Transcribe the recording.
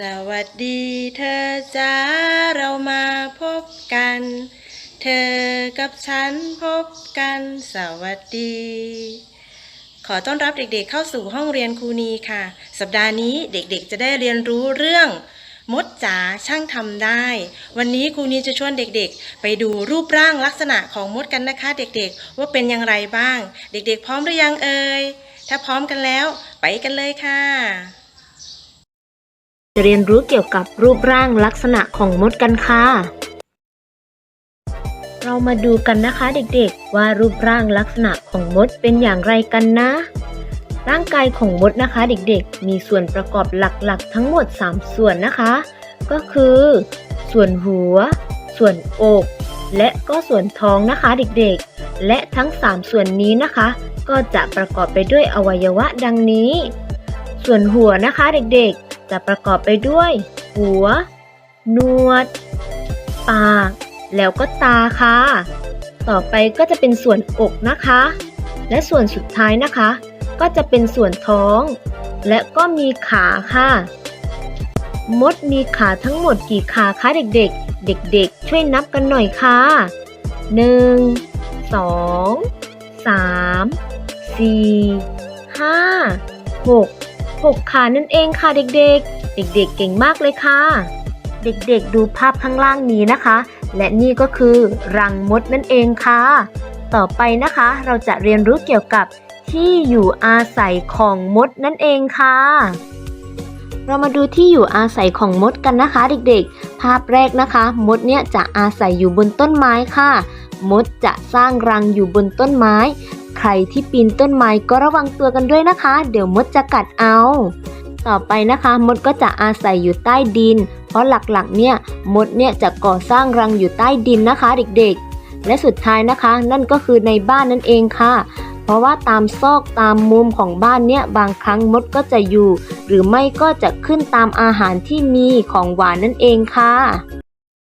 สวัสดีเธอจ้าเรามาพบกัน เธอกับฉันพบกันสวัสดี ขอต้อนรับเด็กๆเข้าสู่ห้องเรียนครูนีค่ะ สัปดาห์นี้เด็กๆจะได้เรียนรู้เรื่อง มดจ๋าช่างทำได้ วันนี้ครูนีจะชวนเด็กๆ ไปดูรูปร่างลักษณะของมดกันนะคะ เด็กๆ ว่าเป็นอย่างไรบ้าง เด็กๆ พร้อมหรือยังเอ่ยถ้าพร้อมกันแล้ว ไปกันเลยค่ะจะ เรียนรู้เกี่ยวกับรูปร่างลักษณะของมดกันค่ะ เรามาดูกันนะคะเด็กๆ ว่ารูปร่างลักษณะของมดเป็นอย่างไรกันนะ ร่างกายของมดนะคะเด็กๆ มีส่วนประกอบหลักๆ ทั้งหมด 3 ส่วนนะคะ ก็คือ ส่วนหัว ส่วนอก และก็ส่วนท้องนะคะเด็กๆ และทั้ง 3 ส่วนนี้นะคะ ก็จะประกอบไปด้วยอวัยวะดังนี้ ส่วนหัวนะคะเด็กๆ จะประกอบไปด้วย หัว หนวด ปาก แล้วก็ตาค่ะ ต่อไปก็จะเป็นส่วนอกนะคะ และส่วนสุดท้ายนะคะ ก็จะเป็นส่วนท้อง และก็มีขาค่ะ มดมีขาทั้งหมดกี่ขาคะเด็กๆ เด็กๆ ช่วยนับกันหน่อยค่ะ1 2 3 4 5 6 6 ขานั่นเองค่ะเด็กๆ เด็กๆ เก่งมากเลยค่ะ เด็กๆ ดูภาพข้างล่างนี้นะคะ และนี่ก็คือรังมดนั่นเองค่ะ ต่อไปนะคะเราจะเรียนรู้เกี่ยวกับที่อยู่อาศัยของมดนั่นเองค่ะ เรามาดูที่อยู่อาศัยของมดกันนะคะ เด็กๆ ภาพแรกนะคะ มดเนี่ยจะอาศัยอยู่บนต้นไม้ค่ะ มดจะสร้างรังอยู่บนต้นไม้ รที่ปีนต้นไม้ก็ระวังตัวกันด้วยนะคะ เดี๋ยวมดจะกัดเอา ต่อไปนะคะ มดก็จะอาศัยอยู่ใต้ดิน เพราะหลักๆ เนี่ยมดเนี่ยจะก่อสร้างรังอยู่ใต้ดินนะคะเด็กๆ และสุดท้ายนะคะ นั่นก็คือในบ้านนั่นเองค่ะ เพราะว่าตามซอกตามมุมของบ้านเนี่ยบางครั้งมดก็จะอยู่ หรือไม่ก็จะขึ้นตามอาหารที่มีของหวานนั่นเองค่ะ